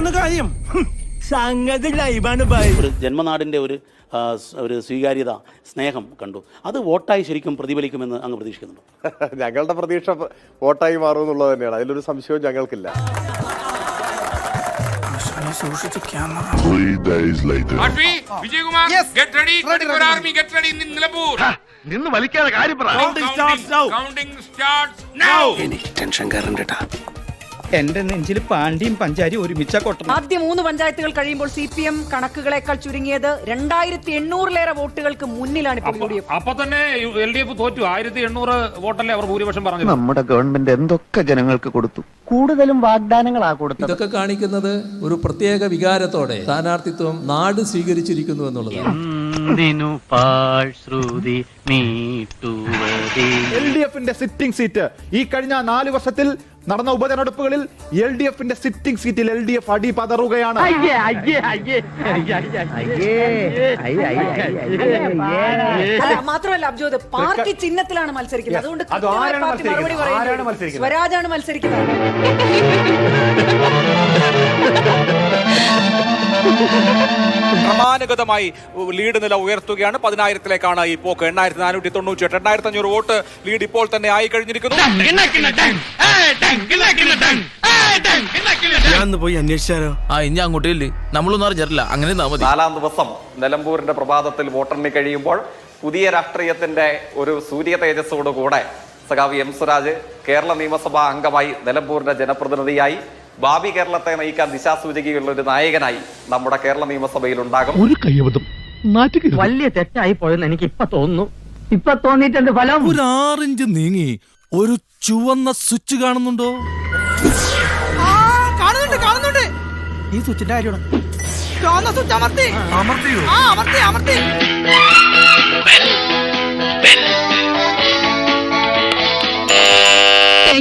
എന്താണ് കാര്യം. സംഗതി ലൈവാണ് ഒരു ജന്മനാടിന്റെ ഒരു ആ, സ്- ഒരു സ്വീകാര്യത സ്നേഹം കണ്ടു. അത് വോട്ടായി ശരിക്കും പ്രതിഫലിക്കുമെന്ന് അങ്ങ് പ്രതീക്ഷിക്കുന്നുണ്ട്. ഞങ്ങളുടെ പ്രതീക്ഷ വോട്ടായി മാറും എന്നുള്ളത് തന്നെയാണ്. അതിലൊരു സംശയവും ഞങ്ങൾക്കില്ല. Three days later. Get ready for army get ready. നിന്ന് വലിക്കാതെ കാര്യം പറ. Counting starts now. എനിക്ക് ടെൻഷൻ കയറണ്ടട്ടാ എന്റെ നെഞ്ചിൽ പാണ്ടിയും പഞ്ചാരി ഒരുമിച്ച കൊട്ടണം. ആദ്യ മൂന്ന് പഞ്ചായത്തുകൾ കഴിയുമ്പോൾ സി പി എം കണക്കുകളെക്കാൾ ചുരുങ്ങിയത് രണ്ടായിരത്തി എണ്ണൂറിലേറെ വോട്ടുകൾക്ക് മുന്നിലാണ് ഇപ്പോൾ യു ഡി എഫ്. അപ്പൊ തന്നെ എൽ ഡി എഫ് തോറ്റു. ആയിരത്തി എണ്ണൂറ് വോട്ടല്ലേ അവർ ഭൂരിപക്ഷം പറഞ്ഞു നമ്മുടെ ഗവൺമെന്റ് എന്തൊക്കെ ജനങ്ങൾക്ക് കൊടുത്തു? കൂടുതലും വാഗ്ദാനങ്ങളാ കൊടുത്തു ഇതൊക്കെ കാണിക്കുന്നത് ഒരു പ്രത്യേക വികാരത്തോടെ സ്ഥാനാർത്ഥിത്വം നാട് സ്വീകരിച്ചിരിക്കുന്നു എന്നുള്ളതാണ്. എൽ ഡി എഫിന്റെ സിറ്റിംഗ് സീറ്റ് ഈ കഴിഞ്ഞ നാല് വർഷത്തിൽ നടന്ന ഉപതെരഞ്ഞെടുപ്പുകളിൽ എൽ ഡി എഫിന്റെ സിറ്റിംഗ് സീറ്റിൽ എൽ ഡി എഫ് അടി പതറുകയാണ് അല്ല, മാത്രമല്ല അബ്ജോദ് പാർട്ടി ചിഹ്നത്തിലാണ് മത്സരിക്കുന്നത് അതുകൊണ്ട് സ്വരാജാണ് കൃത്യമായി ക്രമാനുഗതമായി ലീഡ് നില ഉയർത്തുകയാണ്. പതിനായിരത്തിലേക്കാണ് ഈ പോക്ക്. എണ്ണായിരത്തി നാനൂറ്റി തൊണ്ണൂറ്റി എട്ട്. എണ്ണായിരത്തി അഞ്ഞൂറ് വോട്ട് ലീഡ് ഇപ്പോൾ തന്നെ ആയി കഴിഞ്ഞിരിക്കുന്നു. ഞാൻ പോയി അന്വേഷിച്ചാലോ? ആ ഇനി അങ്ങോട്ടേ ഇല്ലേ? നമ്മളൊന്നും അറിഞ്ഞിട്ടില്ല. അങ്ങനെ മതി. നാലാം ദിവസം നിലമ്പൂരിന്റെ പ്രഭാതത്തിൽ വോട്ടെണ്ണി കഴിയുമ്പോൾ പുതിയ രാഷ്ട്രീയത്തിന്റെ ഒരു സൂര്യ തേജസ്സോടുകൂടെ സഖാവ് എം സുരാജ് കേരള നിയമസഭാ അംഗമായി നിലമ്പൂരിന്റെ ജനപ്രതിനിധിയായി ഭാവി കേരളത്തെ നയിക്കാൻ ദിശാസൂചികയുള്ള ഒരു നായകനായി നമ്മുടെ കേരള നിയമസഭയിൽ ഉണ്ടാകും. ഒരു കൈവതം വലിയ തെറ്റായി പോയെന്ന് എനിക്ക് ഇപ്പൊ തോന്നുന്നു. ഇപ്പൊ തോന്നിയിട്ടുണ്ട് ഫലം? ഒരു ആറിഞ്ച് നീങ്ങി ഒരു ചുവന്ന സ്വിച്ച് കാണുന്നുണ്ടോ? കാണുന്നുണ്ട് കാണുന്നുണ്ട്. ഈ സ്വിച്ചിന്റെ കാര്യമാണ്. ചുവന്ന സ്വിച്ച് അമർത്തി. അമർത്തിയോ? ആ അമർത്തി അമർത്തി.